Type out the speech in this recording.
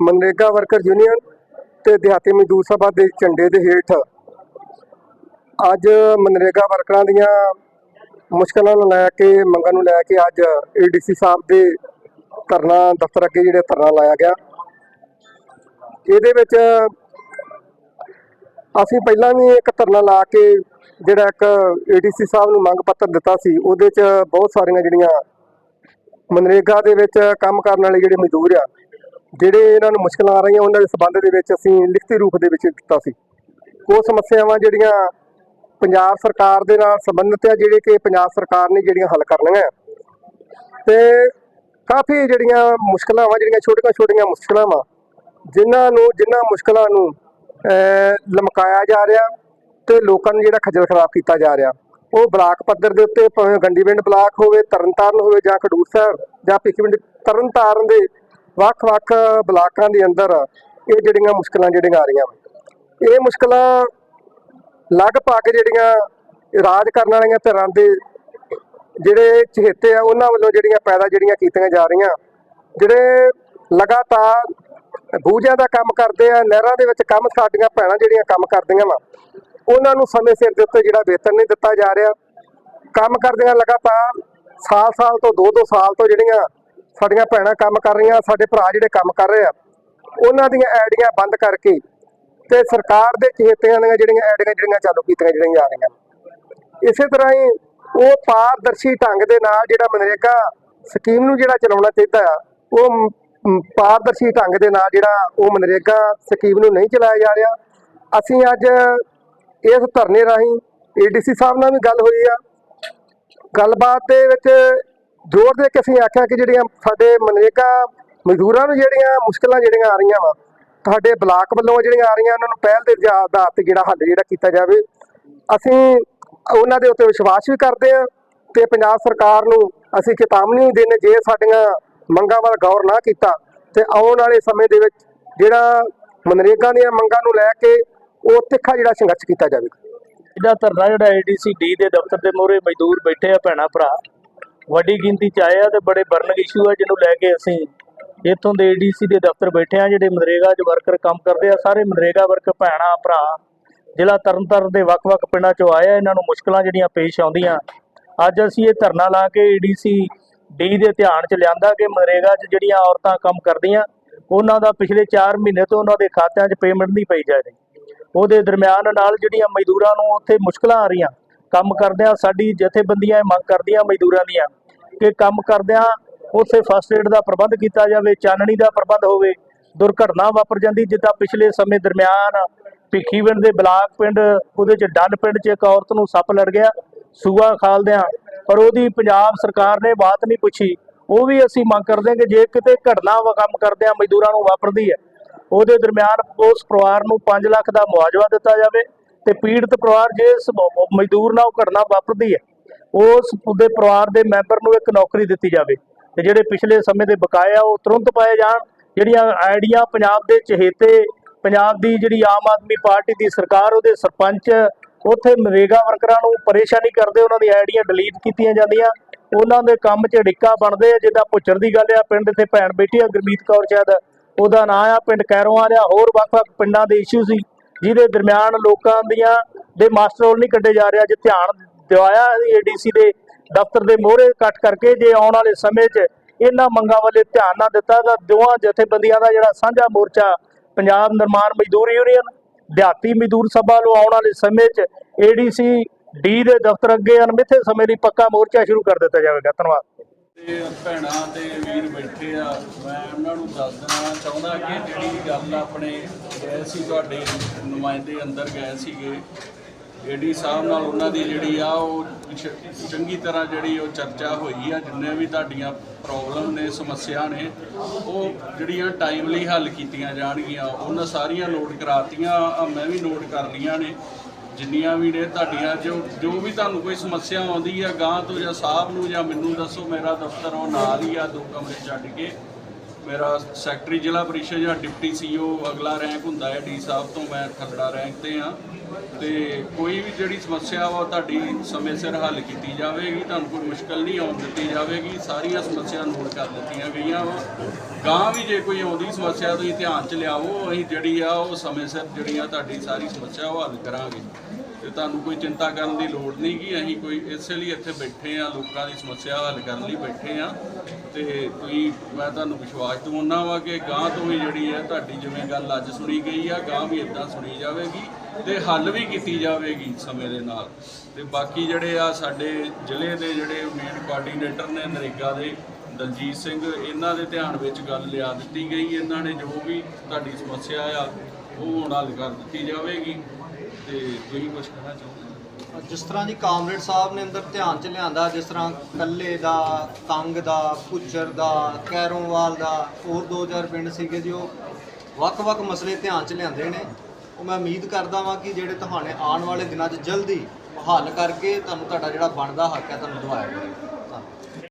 MNREGA worker union ਤੇ ਦਿਹਾਤੀ ਮਜ਼ਦੂਰ ਸਭਾ ਦੇ ਝੰਡੇ ਦੇ ਹੇਠ ਅੱਜ ਮਨਰੇਗਾ ਵਰਕਰਾਂ ਦੀਆਂ ਮੁਸ਼ਕਲਾਂ ਨੂੰ ਲੈ ਕੇ, ਮੰਗਾਂ ਨੂੰ ਲੈ ਕੇ ਅੱਜ ਏਡੀਸੀ ਸਾਹਿਬ ਦੇ ਧਰਨਾ, ਦਫ਼ਤਰ ਅੱਗੇ ਜਿਹੜੇ ਧਰਨਾ ਲਾਇਆ ਗਿਆ। ਇਹਦੇ ਵਿੱਚ ਅਸੀਂ ਪਹਿਲਾਂ ਵੀ ਇੱਕ ਧਰਨਾ ਲਾ ਕੇ ਜਿਹੜਾ ਇੱਕ ਏਡੀਸੀ ਸਾਹਿਬ ਨੂੰ ਮੰਗ ਪੱਤਰ ਦਿੱਤਾ ਸੀ, ਉਹਦੇ 'ਚ ਬਹੁਤ ਸਾਰੀਆਂ ਜਿਹੜੀਆਂ ਮਨਰੇਗਾ ਦੇ ਵਿੱਚ ਕੰਮ ਕਰਨ ਵਾਲੇ ਜਿਹੜੇ ਮਜ਼ਦੂਰ ਆ ਜਿਹੜੇ ਇਹਨਾਂ ਨੂੰ ਮੁਸ਼ਕਲਾਂ ਆ ਰਹੀਆਂ, ਉਹਨਾਂ ਦੇ ਸਬੰਧ ਦੇ ਵਿੱਚ ਅਸੀਂ ਲਿਖਤੀ ਰੂਪ ਦੇ ਵਿੱਚ ਦਿੱਤਾ ਸੀ। ਉਹ ਸਮੱਸਿਆਵਾਂ ਜਿਹੜੀਆਂ ਪੰਜਾਬ ਸਰਕਾਰ ਦੇ ਨਾਲ ਸੰਬੰਧਿਤ ਆ, ਜਿਹੜੇ ਕਿ ਪੰਜਾਬ ਸਰਕਾਰ ਨੇ ਜਿਹੜੀਆਂ ਹੱਲ ਕਰਨੀਆਂ ਤੇ ਕਾਫੀ ਜਿਹੜੀਆਂ ਮੁਸ਼ਕਲਾਂ ਵਾ ਜਿਹੜੀਆਂ ਛੋਟੀਆਂ ਛੋਟੀਆਂ ਮੁਸ਼ਕਲਾਂ ਵਾ ਜਿਨ੍ਹਾਂ ਨੂੰ, ਜਿਨ੍ਹਾਂ ਮੁਸ਼ਕਲਾਂ ਨੂੰ ਲਮਕਾਇਆ ਜਾ ਰਿਹਾ ਤੇ ਲੋਕਾਂ ਨੂੰ ਜਿਹੜਾ ਖੱਜਲ ਖਰਾਬ ਕੀਤਾ ਜਾ ਰਿਹਾ। ਉਹ ਬਲਾਕ ਪੱਧਰ ਦੇ ਉੱਤੇ, ਭਾਵੇਂ ਗੰਡੀਵਿੰਡ ਬਲਾਕ ਹੋਵੇ, ਤਰਨਤਾਰਨ ਹੋਵੇ ਜਾਂ ਖਡੂਰ ਸਾਹਿਬ ਜਾਂ ਭਿੱਖੀਵਿੰਡ, ਤਰਨਤਾਰਨ ਦੇ ਵੱਖ-ਵੱਖ ਬਲਾਕਾਂ ਦੇ ਅੰਦਰ ਇਹ ਜਿਹੜੀਆਂ ਮੁਸ਼ਕਲਾਂ ਜਿਹੜੀਆਂ ਆ ਰਹੀਆਂ ਇਹ ਮੁਸ਼ਕਲਾਂ ਲਗਭਗ ਜਿਹੜੀਆਂ ਰਾਜ ਕਰਨ ਵਾਲੀਆਂ ਧਿਰਾਂ ਦੇ ਜਿਹੜੇ ਚਹੇਤੇ ਆ, ਉਹਨਾਂ ਵੱਲੋਂ ਜਿਹੜੀਆਂ ਪੈਦਾ ਜਿਹੜੀਆਂ ਕੀਤੀਆਂ ਜਾ ਰਹੀਆਂ, ਜਿਹੜੇ ਲਗਾਤਾਰ ਬੂਝਿਆਂ ਦਾ ਕੰਮ ਕਰਦੇ ਆ, ਨਹਿਰਾਂ ਦੇ ਵਿੱਚ ਕੰਮ ਸਾਡੀਆਂ ਭੈਣਾਂ ਜਿਹੜੀਆਂ ਕੰਮ ਕਰਦੀਆਂ ਵਾ, ਉਹਨਾਂ ਨੂੰ ਸਮੇਂ ਸਿਰ ਦੇ ਉੱਤੇ ਜਿਹੜਾ ਵੇਤਨ ਨਹੀਂ ਦਿੱਤਾ ਜਾ ਰਿਹਾ। ਕੰਮ ਕਰਦਿਆਂ ਲਗਾਤਾਰ ਸਾਲ-ਸਾਲ ਤੋਂ 2-2 ਸਾਲ ਤੋਂ ਜਿਹੜੀਆਂ ਸਾਡੀਆਂ ਭੈਣਾਂ ਕੰਮ ਕਰ ਰਹੀਆਂ, ਸਾਡੇ ਭਰਾ ਜਿਹੜੇ ਕੰਮ ਕਰ ਰਹੇ ਆ, ਉਹਨਾਂ ਦੀਆਂ ਐਡੀਆਂ ਬੰਦ ਕਰਕੇ ਤੇ ਸਰਕਾਰ ਦੇ ਚਹੇਤਿਆਂ ਦੀਆਂ ਜਿਹੜੀਆਂ ਐਡੀਆਂ ਜਿਹੜੀਆਂ ਚਾਲੂ ਕੀਤੀਆਂ ਜਿਹੜੀਆਂ ਜਾ ਰਹੀਆਂ। ਇਸੇ ਤਰ੍ਹਾਂ ਹੀ ਉਹ ਪਾਰਦਰਸ਼ੀ ਢੰਗ ਦੇ ਨਾਲ ਜਿਹੜਾ ਮਨਰੇਗਾ ਸਕੀਮ ਨੂੰ ਜਿਹੜਾ ਚਲਾਉਣਾ ਚਾਹੀਦਾ ਆ, ਉਹ ਪਾਰਦਰਸ਼ੀ ਢੰਗ ਦੇ ਨਾਲ ਜਿਹੜਾ ਉਹ ਮਨਰੇਗਾ ਸਕੀਮ ਨੂੰ ਨਹੀਂ ਚਲਾਇਆ ਜਾ ਰਿਹਾ। ਅਸੀਂ ਅੱਜ ਇਸ ਧਰਨੇ ਰਾਹੀਂ ਏਡੀਸੀ ਸਾਹਿਬ ਨਾਲ ਵੀ ਗੱਲ ਹੋਈ ਆ। ਗੱਲਬਾਤ ਦੇ ਵਿੱਚ ਜ਼ੋਰ ਦੇ ਕੇ ਅਸੀਂ ਆਖਿਆ ਕਿ ਜਿਹੜੀਆਂ ਸਾਡੇ ਮਨਰੇਗਾ ਮਜ਼ਦੂਰਾਂ ਨੂੰ ਜਿਹੜੀਆਂ ਮੁਸ਼ਕਲਾਂ ਜਿਹੜੀਆਂ ਆ ਰਹੀਆਂ ਵਾ, ਤੁਹਾਡੇ ਬਲਾਕ ਵੱਲੋਂ ਜਿਹੜੀਆਂ ਆ ਰਹੀਆਂ, ਉਹਨਾਂ ਨੂੰ ਪਹਿਲ ਦੇ ਆਧਾਰ ਤੇ ਜਿਹੜਾ ਹੱਲ ਜਿਹੜਾ ਕੀਤਾ ਜਾਵੇ। ਅਸੀਂ ਉਹਨਾਂ ਦੇ ਉੱਤੇ ਵਿਸ਼ਵਾਸ ਵੀ ਕਰਦੇ ਆ ਤੇ ਪੰਜਾਬ ਸਰਕਾਰ ਨੂੰ ਅਸੀਂ ਚੇਤਾਵਨੀ ਵੀ ਦਿੰਦੇ ਜੇ ਸਾਡੀਆਂ ਮੰਗਾਂ ਵੱਲ ਗੌਰ ਨਾ ਕੀਤਾ ਤੇ ਆਉਣ ਵਾਲੇ ਸਮੇਂ ਦੇ ਵਿੱਚ ਜਿਹੜਾ ਮਨਰੇਗਾ ਦੀਆਂ ਮੰਗਾਂ ਨੂੰ ਲੈ ਕੇ ਉਹ ਤਿੱਖਾ ਜਿਹੜਾ ਸੰਘਰਸ਼ ਕੀਤਾ ਜਾਵੇਗਾ ਇਹਦਾ ਧਰਨਾ ਜਿਹੜਾ ਏਡੀਸੀ ਡੀ ਦੇ ਦਫ਼ਤਰ ਦੇ ਮੋਹਰੇ ਮਜ਼ਦੂਰ ਬੈਠੇ ਆ ਭੈਣਾ, ਭਰਾ। ਵੱਡੀ ਗਿਣਤੀ ਚ ਆਏ ਆ ਤੇ ਬੜੇ ਬਰਨਿੰਗ ਇਸ਼ੂ ਆ ਜਿਹਨੂੰ ਲੈ ਕੇ ਅਸੀਂ ਇੱਥੋਂ ਦੇ ਏਡੀਸੀ ਦੇ ਦਫ਼ਤਰ ਬੈਠੇ ਆ, ਜਿਹੜੇ ਮਨਰੇਗਾ 'ਚ ਵਰਕਰ ਕੰਮ ਕਰਦੇ ਆ। ਸਾਰੇ ਮਨਰੇਗਾ ਵਰਕਰ ਭੈਣਾ, ਭਰਾ ਜ਼ਿਲ੍ਹਾ ਤਰਨਤਾਰਨ ਦੇ ਵੱਖ-ਵੱਖ ਪਿੰਡਾਂ 'ਚੋਂ ਆਏ ਆ, ਇਹਨਾਂ ਨੂੰ ਮੁਸ਼ਕਲਾਂ ਜਿਹੜੀਆਂ ਪੇਸ਼ ਆਉਂਦੀਆਂ। ਅੱਜ ਅਸੀਂ ਇਹ ਧਰਨਾ ਲਾ ਕੇ ਏਡੀਸੀ ਡੀ ਦੇ ਧਿਆਨ 'ਚ ਲਿਆਂਦਾ ਕਿ ਮਨਰੇਗਾ 'ਚ ਜਿਹੜੀਆਂ ਔਰਤਾਂ ਕੰਮ ਕਰਦੀਆਂ, ਉਹਨਾਂ ਦਾ ਪਿਛਲੇ 4 ਮਹੀਨੇ ਤੋਂ ਉਹਨਾਂ ਦੇ ਖਾਤਿਆਂ 'ਚ ਪੇਮੈਂਟ ਨਹੀਂ ਪਈ ਜਾ ਰਹੀ। ਉਹਦੇ ਦਰਮਿਆਨ ਨਾਲ ਜਿਹੜੀਆਂ ਮਜ਼ਦੂਰਾਂ ਨੂੰ ਉੱਥੇ ਮੁਸ਼ਕਲਾਂ ਆ ਰਹੀਆਂ, ਕੰਮ ਕਰਦਿਆਂ ਸਾਡੀ ਜਥੇਬੰਦੀਆਂ ਮੰਗ ਕਰਦੀਆਂ ਮਜ਼ਦੂਰਾਂ ਦੀਆਂ। ਕਿ ਕੰਮ ਕਰਦਿਆਂ ਉੱਥੇ ਫਸਟ ਏਡ ਦਾ ਪ੍ਰਬੰਧ ਕੀਤਾ ਜਾਵੇ, ਚਾਨਣੀ ਦਾ ਪ੍ਰਬੰਧ ਹੋਵੇ, ਦੁਰਘਟਨਾ ਵਾਪਰ ਜਾਂਦੀ ਜਿੱਦਾਂ ਪਿਛਲੇ ਸਮੇਂ ਦਰਮਿਆਨ ਭਿੱਖੀਵਿੰਡ ਦੇ ਬਲਾਕ ਪਿੰਡ, ਉਹਦੇ ਚ ਡੰਡ ਪਿੰਡ 'ਚ ਇੱਕ ਔਰਤ ਨੂੰ ਸੱਪ ਲੜ ਗਿਆ, ਸੂਆ ਖਾਲਦਿਆਂ ਪਰ ਉਹਦੀ ਪੰਜਾਬ ਸਰਕਾਰ ਨੇ ਬਾਤ ਨਹੀਂ ਪੁੱਛੀ। ਉਹ ਵੀ ਅਸੀਂ ਮੰਗ ਕਰਦੇ ਹਾਂ ਕਿ ਜੇ ਕਿਤੇ ਘਟਨਾ ਵਾ ਕੰਮ ਕਰਦਿਆਂ ਮਜ਼ਦੂਰਾਂ ਨੂੰ ਵਾਪਰਦੀ ਹੈ, ਉਹਦੇ ਦਰਮਿਆਨ ਉਸ ਪਰਿਵਾਰ ਨੂੰ 5 ਲੱਖ ਦਾ ਮੁਆਵਜ਼ਾ ਦਿੱਤਾ ਜਾਵੇ ਤੇ ਪੀੜਤ ਪਰਿਵਾਰ ਜੇ ਮਜ਼ਦੂਰ ਨਾਲ ਉਹ ਘਟਨਾ ਵਾਪਰਦੀ ਹੈ ਉਸ ਉਹਦੇ ਪਰਿਵਾਰ ਦੇ ਮੈਂਬਰ ਨੂੰ ਇੱਕ ਨੌਕਰੀ ਦਿੱਤੀ ਜਾਵੇ ਤੇ ਜਿਹੜੇ ਪਿਛਲੇ ਸਮੇਂ ਦੇ ਬਕਾਏ ਆ ਉਹ ਤੁਰੰਤ ਪਾਏ ਜਾਣ। ਜਿਹੜੀਆਂ ਆਈਡੀਆਂ ਪੰਜਾਬ ਦੇ ਚਹੇਤੇ, ਪੰਜਾਬ ਦੀ ਜਿਹੜੀ ਆਮ ਆਦਮੀ ਪਾਰਟੀ ਦੀ ਸਰਕਾਰ, ਉਹਦੇ ਸਰਪੰਚ, ਉੱਥੇ ਮਨਰੇਗਾ ਵਰਕਰਾਂ ਨੂੰ ਪਰੇਸ਼ਾਨੀ ਕਰਦੇ ਉਹਨਾਂ ਦੀ ਆਈਡੀਆਂ ਡਿਲੀਟ ਕੀਤੀਆਂ ਜਾਂਦੀਆਂ। ਉਹਨਾਂ ਦੇ ਕੰਮ 'ਚ ਢਿੱਕਾ ਬਣਦੇ ਆ ਜਿੱਦਾਂ ਪੁੱਛਰ ਦੀ ਗੱਲ ਆ, ਪਿੰਡ ਤੇ ਭੈਣ ਬੇਟੀ ਆ, ਗੁਰਮੀਤ ਕੌਰ ਸ਼ਾਇਦ। ਉਹਦਾ ਨਾਂ ਆ, ਪਿੰਡ ਕੈਰੋਆਂ ਆ ਹੋਰ ਵੱਖ-ਵੱਖ ਪਿੰਡਾਂ ਦੇ ਇਸ਼ੂ ਸੀ, ਜਿਹਦੇ ਦਰਮਿਆਨ ਲੋਕਾਂ ਦੀਆਂ, ਦੇ ਮਾਸਟਰ ਰੋਲ ਨਹੀਂ ਕੱਢੇ ਜਾ ਰਿਹਾ ਜੇ ਧਿਆਨ ਦਿਵਾਇਆ ਏਡੀਸੀ ਦੇ ਦਫ਼ਤਰ ਦੇ ਮੋਹਰੇ ਕੱਟ ਕਰਕੇ ਜੇ ਆਉਣ ਵਾਲੇ ਸਮੇਂ 'ਚ ਇਹਨਾਂ ਮੰਗਾਂ ਵੱਲੇ ਧਿਆਨ ਨਾ ਦਿੱਤਾ ਤਾਂ ਦੋਵਾਂ ਜਥੇਬੰਦੀਆਂ ਦਾ ਜਿਹੜਾ ਸਾਂਝਾ ਮੋਰਚਾ ਪੰਜਾਬ ਨਿਰਮਾਣ ਮਜ਼ਦੂਰ ਯੂਨੀਅਨ, ਦਿਹਾਤੀ ਮਜ਼ਦੂਰ ਸਭਾ ਵੱਲੋਂ ਆਉਣ ਵਾਲੇ ਸਮੇਂ 'ਚ ਏਡੀਸੀ, ਡੀ ਦੇ ਦਫ਼ਤਰ ਅੱਗੇ ਅਣਮਿੱਥੇ ਸਮੇਂ ਲਈ ਪੱਕਾ ਮੋਰਚਾ ਸ਼ੁਰੂ ਕਰ ਦਿੱਤਾ ਜਾਵੇਗਾ। ਧੰਨਵਾਦ। ਤੇ ਭੈਣਾਂ ਤੇ ਵੀਰ ਬੈਠੇ ਆ, ਮੈਂ ਉਹਨਾਂ ਨੂੰ ਦੱਸ ਦੇਣਾ ਚਾਹੁੰਦਾ ਕਿ ਜਿਹੜੀ ਗੱਲ ਆਪਣੇ ਗਏ ਸੀ ਤੁਹਾਡੇ ਨੁਮਾਇੰਦੇ ਅੰਦਰ ਗਏ ਸੀਗੇ ਏਡੀ ਸਾਹਿਬ ਨਾਲ ਉਹਨਾਂ ਦੀ ਜਿਹੜੀ ਆ ਉਹ ਚ- ਚੰਗੀ ਤਰ੍ਹਾਂ ਜਿਹੜੀ ਉਹ ਚਰਚਾ ਹੋਈ ਆ, ਜਿੰਨੇ ਵੀ ਤੁਹਾਡੀਆਂ ਪ੍ਰੋਬਲਮ ਨੇ, ਸਮੱਸਿਆ ਨੇ, ਉਹ ਜਿਹੜੀਆਂ ਟਾਈਮਲੀ ਹੱਲ ਕੀਤੀਆਂ ਜਾਣਗੀਆਂ, ਉਹਨਾਂ ਸਾਰੀਆਂ ਨੋਟ ਕਰਾਤੀਆਂ ਮੈਂ ਵੀ ਨੋਟ ਕਰ ਲਈਆਂ ਨੇ। ਜਿੰਨੀਆਂ ਵੀ ਨੇ ਤੁਹਾਡੀਆਂ, ਜੋ ਜੋ ਵੀ ਤੁਹਾਨੂੰ ਕੋਈ ਸਮੱਸਿਆ ਆਉਂਦੀ ਆ ਗਾਂ ਤੋਂ ਜਾਂ ਸਾਹਿਬ ਨੂੰ ਜਾਂ ਮੈਨੂੰ ਦੱਸੋ, ਮੇਰਾ ਦਫ਼ਤਰ ਉਹ ਨਾਲ ਹੀ ਆ, ਦੋ ਕਮਰੇ ਛੱਡ ਕੇ। ਮੇਰਾ ਸੈਕਟਰੀ ਜ਼ਿਲ੍ਹਾ ਪ੍ਰੀਸ਼ਦ ਜਾਂ ਡਿਪਟੀ ਸੀਓ ਅਗਲਾ ਰੈਂਕ ਹੁੰਦਾ ਹੈ, ਡੀ ਸਾਹਿਬ ਤੋਂ ਮੈਂ ਥਰਡਾ ਰੈਂਕ ਤੇ ਆ ਤੇ ਕੋਈ ਵੀ ਜਿਹੜੀ ਸਮੱਸਿਆ ਵਾ ਉਹ ਤੁਹਾਡੀ ਸਮੇਂ ਸਿਰ ਹੱਲ ਕੀਤੀ ਜਾਵੇਗੀ, ਤੁਹਾਨੂੰ ਕੋਈ ਮੁਸ਼ਕਲ ਨਹੀਂ ਆਉਣ ਦਿੱਤੀ ਜਾਵੇਗੀ, ਸਾਰੀਆਂ ਸਮੱਸਿਆ ਨੋਟ ਕਰ ਦਿੱਤੀਆਂ ਗਈਆਂ ਵਾ। ਗਾਂ ਵੀ ਜੇ ਕੋਈ ਆਉਂਦੀ ਸਮੱਸਿਆ, ਤੁਸੀਂ ਧਿਆਨ ਚ ਲਿਆਵੋ ਅਸੀਂ ਜਿਹੜੀ ਆ ਉਹ ਸਮੇਂ ਸਿਰ ਜਿਹੜੀ ਆ ਤੁਹਾਡੀ ਸਾਰੀ ਸਮੱਸਿਆ ਉਹ ਹੱਲ ਕਰਾਂਗੇ। ਤੇ ਤੁਹਾਨੂੰ ਕੋਈ ਚਿੰਤਾ ਕਰਨ ਦੀ ਲੋੜ ਨਹੀਂ ਕਿ ਅਸੀਂ ਕੋਈ ਇਸੇ ਲਈ ਇੱਥੇ ਬੈਠੇ ਆ, ਲੋਕਾਂ ਦੀ ਸਮੱਸਿਆ ਹੱਲ ਕਰਨ ਲਈ ਬੈਠੇ ਆ। ਤੇ ਤੁਸੀਂ, ਮੈਂ ਤੁਹਾਨੂੰ ਵਿਸ਼ਵਾਸ ਦਿਵਾਉਣਾ ਵਾ ਕਿ ਗਾਂ ਤੋਂ ਵੀ ਜਿਹੜੀ ਹੈ ਤੁਹਾਡੀ ਜਿਵੇਂ ਗੱਲ ਅੱਜ ਸੁਣੀ ਗਈ ਆ ਗਾਂ ਵੀ ਇਦਾਂ ਸੁਣੀ ਜਾਵੇਗੀ। ਤੇ ਹੱਲ ਵੀ ਕੀਤੀ ਜਾਵੇਗੀ ਸਮੇਂ ਦੇ ਨਾਲ। ਤੇ ਬਾਕੀ ਜਿਹੜੇ ਆ ਸਾਡੇ ਜ਼ਿਲ੍ਹੇ ਦੇ ਜਿਹੜੇ ਮੇਨ ਕੋਆਰਡੀਨੇਟਰ ਨੇ ਨਰੇਗਾ ਦੇ, ਦਲਜੀਤ ਸਿੰਘ, ਇਹਨਾਂ ਦੇ ਧਿਆਨ ਵਿੱਚ ਗੱਲ ਲਿਆ ਦਿੱਤੀ ਗਈ। ਇਹਨਾਂ ਨੇ ਜੋ ਵੀ ਤੁਹਾਡੀ ਸਮੱਸਿਆ ਆ, ਉਹ ਹੁਣ ਹੱਲ ਕਰ ਦਿੱਤੀ ਜਾਵੇਗੀ। ਤੇ ਤੁਸੀਂ ਕੁਝ ਕਹਿਣਾ ਚਾਹੁੰਦੇ ਜਿਸ ਤਰ੍ਹਾਂ ਜੀ ਕਾਮਰੇਡ ਸਾਹਿਬ ਨੇ ਅੰਦਰ ਧਿਆਨ ਚ ਲਿਆਂਦਾ, ਜਿਸ ਤਰ੍ਹਾਂ ਕੱਲੇ ਦਾ, ਤੰਗ ਦਾ ਪੁੱਚਰ ਦਾ, ਕੈਰੋਂਵਾਲ ਦਾ, ਹੋਰ ਦੋ ਚਾਰ ਪਿੰਡ ਸੀਗੇ ਜੀ, ਉਹ ਵੱਖ-ਵੱਖ ਮਸਲੇ ਧਿਆਨ ਚ ਲਿਆਂਦੇ ਨੇ। ਉਹ ਮੈਂ ਉਮੀਦ ਕਰਦਾ ਵਾਂ ਕਿ ਜਿਹੜੇ ਤੁਹਾਡੇ ਆਉਣ ਵਾਲੇ ਦਿਨਾਂ 'ਚ ਜਲਦੀ ਹੱਲ ਕਰਕੇ ਤੁਹਾਨੂੰ ਤੁਹਾਡਾ ਜਿਹੜਾ ਬਣਦਾ ਹੱਕ ਹੈ, ਤੁਹਾਨੂੰ ਦਿਵਾਇਆ ਜਾਵੇ।